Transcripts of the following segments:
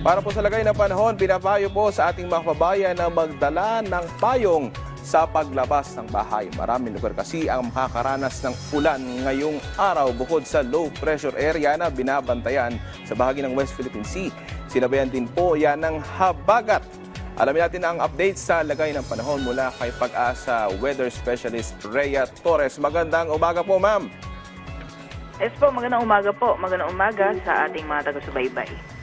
Para po sa lagay ng panahon, pinapayo po sa ating mga kababayan na magdala ng payong sa paglabas ng bahay. Maraming lugar kasi ang makakaranas ng ulan ngayong araw bukod sa low pressure area na binabantayan sa bahagi ng West Philippine Sea. Sinabayan din po yan ng habagat. Alamin natin ang update sa lagay ng panahon mula kay Pag-asa Weather Specialist Rhea Torres. Magandang umaga po, ma'am. Yes po, magandang umaga po. Magandang umaga sa ating mga taga-subaybay.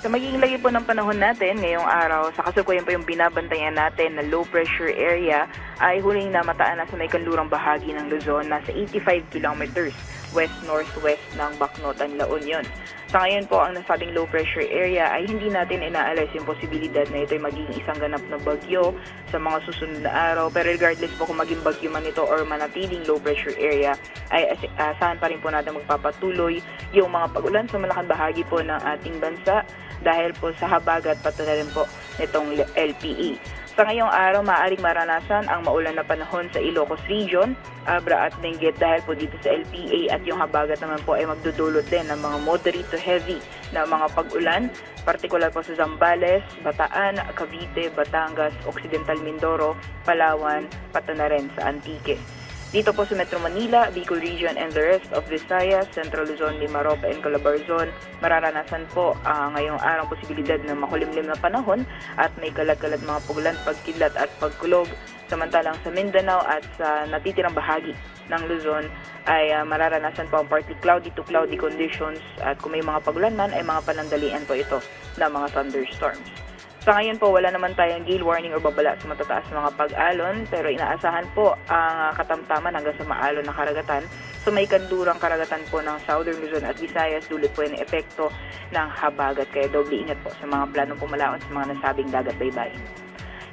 Sa magiging lagi po ng panahon natin ngayong araw, sa kasalukuyan po yung binabantayan natin na low pressure area ay huling namataan na sa may kanlurang bahagi ng Luzon, nasa 85 kilometers west-northwest ng Bacnotan, La Union. Sa ngayon po, ang nasabing low pressure area ay hindi natin inaalis yung posibilidad na ito ay magiging isang ganap na bagyo sa mga susunod na araw. Pero regardless po kung maging bagyo man ito or manatiling low pressure area, ay as- asahan pa rin po natin magpapatuloy yung mga pag-ulan sa malakang bahagi po ng ating bansa dahil po sa habagat pati na rin po nitong LPE. Sa ngayong araw, maaaring maranasan ang maulan na panahon sa Ilocos Region, Abra at Benguet dahil po dito sa LPA at yung habagat naman po ay magdudulot din ng mga moderate to heavy na mga pag-ulan, partikular po sa Zambales, Bataan, Cavite, Batangas, Occidental Mindoro, Palawan, pati na rin sa Antique. Dito po sa Metro Manila, Bicol Region and the rest of Visayas, Central Luzon, Limaropa and Calabarzon, mararanasan po ah, ngayong araw posibilidad ng makulimlim na panahon at may kalat-kalat mga pugulan, pagkidlat at pagkulog. Samantalang sa Mindanao at sa natitirang bahagi ng Luzon ay ah, mararanasan po ang partly cloudy to cloudy conditions at kung may mga pagulan man ay mga panandalian po ito ng mga thunderstorms. Sa ngayon po, wala naman tayong gale warning o babala sa matataas na mga pag-alon, pero inaasahan po ang katamtaman hanggang sa maalon na karagatan. So may kandurang karagatan po ng Southern Luzon at Visayas, dulot po yung epekto ng habagat. Kaya doble ingat po sa mga planong pumalaon sa mga nasabing dagat baybayin.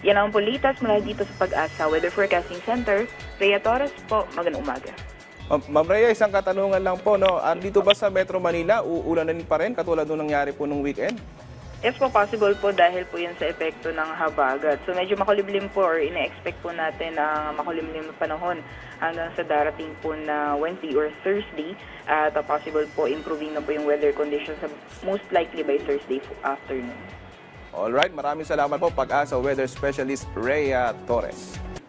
Yan ang pulitas mula dito sa Pag-asa Weather Forecasting Center. Rhea Torres po, magandang umaga. Ma'am Rhea, isang katanungan lang po. No? Andito ba sa Metro Manila, uulanin pa rin katulad nung nangyari po nung weekend? Yes po, possible po dahil po yun sa epekto ng habagat. So medyo makulimlim po or ina-expect po natin ang makulimlim na panahon hanggang sa darating po na Wednesday or Thursday. At uh, possible po improving na po yung weather conditions most likely by Thursday afternoon. Alright, maraming salamat po Pag-asa Weather Specialist Rhea Torres.